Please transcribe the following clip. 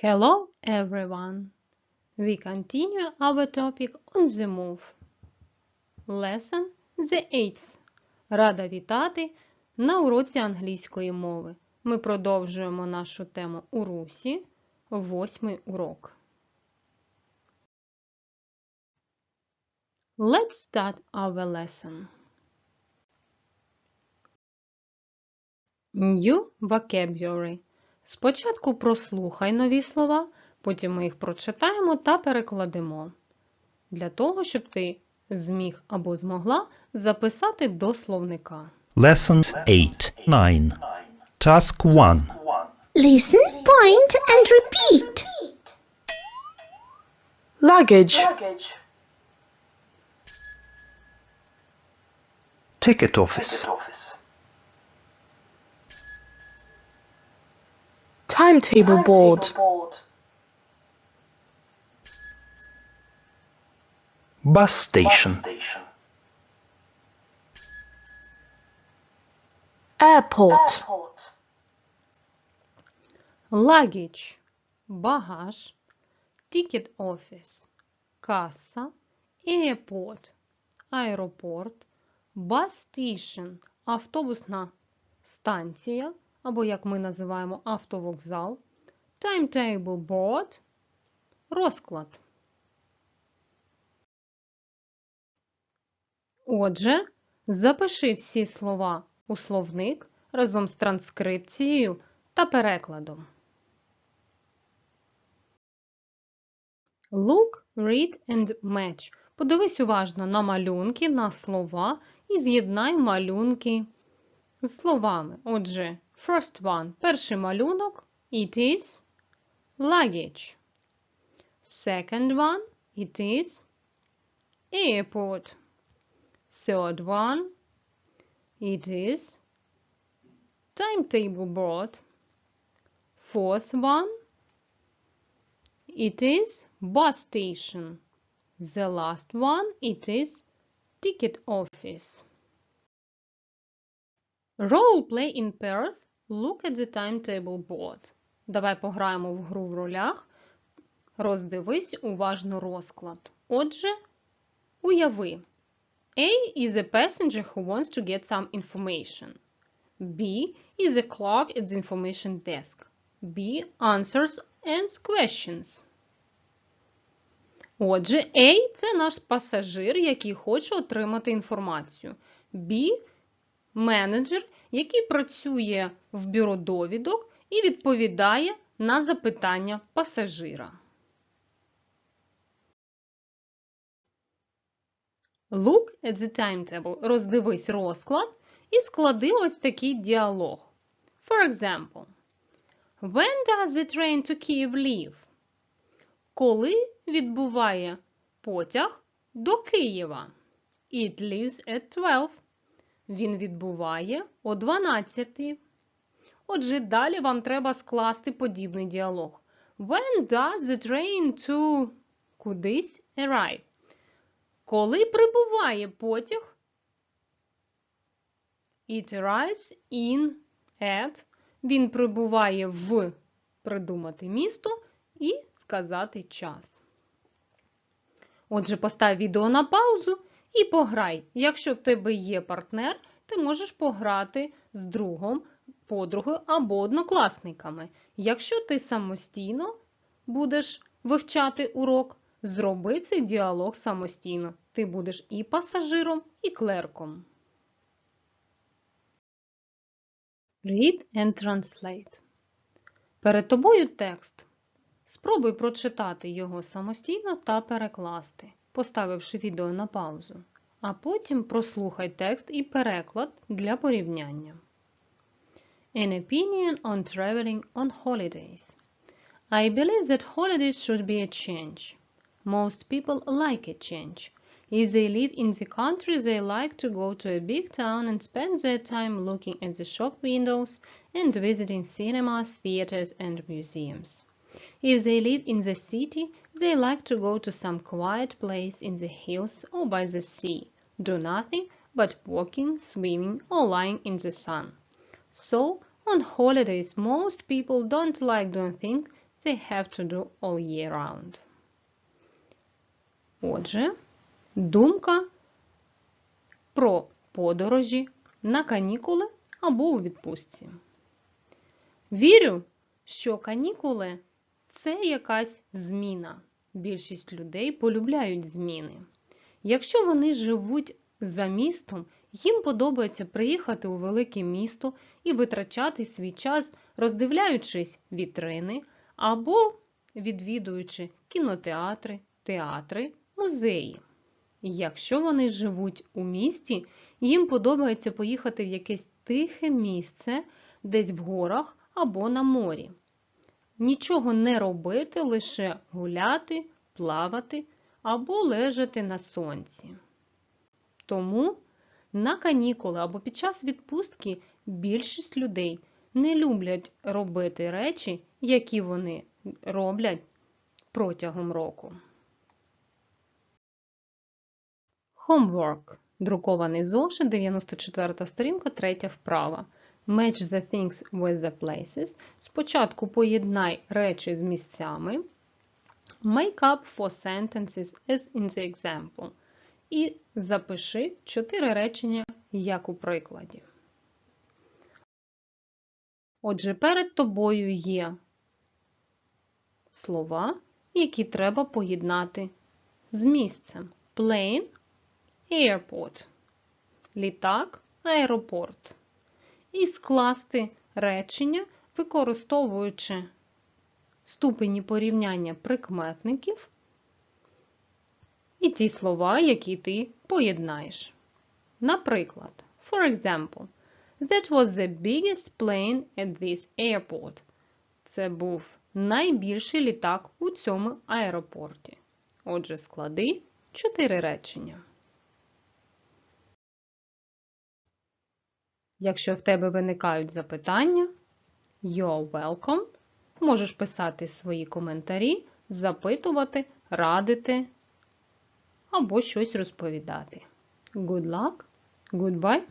Hello everyone! We continue our topic on the move. Lesson the eighth. Рада вітати на уроці англійської мови. Ми продовжуємо нашу тему у русі. Восьмий урок. Let's start our lesson. New vocabulary. Спочатку прослухай нові слова, потім ми їх прочитаємо та перекладемо. Для того, щоб ти зміг або змогла записати до словника. Lesson 8 9. Task 1. Listen, point, and repeat. Luggage. Ticket office. Timetable board. Bus station. Airport. Luggage – багаж, ticket office – каса, airport – аеропорт, bus station – автобусна станція, Або, як ми називаємо, автовокзал, timetable board – розклад. Отже, запиши всі слова у словник разом з транскрипцією та перекладом. Look, read and match. Подивись уважно на малюнки, на слова і з'єднай малюнки з словами. Отже, first one. Перший малюнок it is luggage. Second one it is airport. Third one it is timetable board. Fourth one it is bus station. The last one it is ticket office. Role play in pairs. Look at the timetable board. Давай пограємо в гру в ролях. Роздивись уважно розклад. Отже, уяви. A is a passenger who wants to get some information. B is a clerk at the information desk. B answers and questions. Отже, A – це наш пасажир, який хоче отримати інформацію. B – менеджер, який працює в бюро довідок і відповідає на запитання пасажира. Look at the timetable. Роздивись розклад і склади ось такий діалог. For example, When does the train to Kyiv leave? Коли відбуває потяг до Києва? It leaves at 12. Він відбуває о 12. Отже, далі вам треба скласти подібний діалог. When does the train to кудись arrive? Коли прибуває потяг? It arrives in at. Він прибуває в придумати місто і сказати час. Отже, постав відео на паузу і пограй. Якщо в тебе є партнер, ти можеш пограти з другом, подругою або однокласниками. Якщо ти самостійно будеш вивчати урок, зроби цей діалог самостійно. Ти будеш і пасажиром, і клерком. Read and translate. Перед тобою текст. Спробуй прочитати його самостійно та перекласти, поставивши відео на паузу. А потім прослухай текст і переклад для порівняння. An opinion on traveling on holidays. I believe that holidays should be a change. Most people like a change. If they live in the country, they like to go to a big town and spend their time looking at the shop windows and visiting cinemas, theaters, and museums. If they live in the city, they like to go to some quiet place in the hills or by the sea, do nothing but walking, swimming, or lying in the sun. So, on holidays, most people don't like doing things they have to do all year round. Отже, думка про подорожі на канікули або у відпустці. Вірю, що канікули це якась зміна. Більшість людей полюбляють зміни. Якщо вони живуть за містом, їм подобається приїхати у велике місто і витрачати свій час, роздивляючись вітрини або відвідуючи кінотеатри, театри, музеї. Якщо вони живуть у місті, їм подобається поїхати в якесь тихе місце, десь в горах або на морі. Нічого не робити, лише гуляти, плавати або лежати на сонці. Тому на канікули або під час відпустки більшість людей не люблять робити речі, які вони роблять протягом року. Homework. Друкований зошит, 94 сторінка, третя вправа. Match the things with the places. Спочатку поєднай речі з місцями. Make up for sentences as in the example. І запиши чотири речення, як у прикладі. Отже, перед тобою є слова, які треба поєднати з місцем. Plane – airport. Літак – аеропорт. І скласти речення, використовуючи ступені порівняння прикметників і ті слова, які ти поєднаєш. Наприклад, for example, that was the biggest plane at this airport. Це був найбільший літак у цьому аеропорті. Отже, склади чотири речення. Якщо в тебе виникають запитання, you're welcome. Можеш писати свої коментарі, запитувати, радити або щось розповідати. Good luck, goodbye.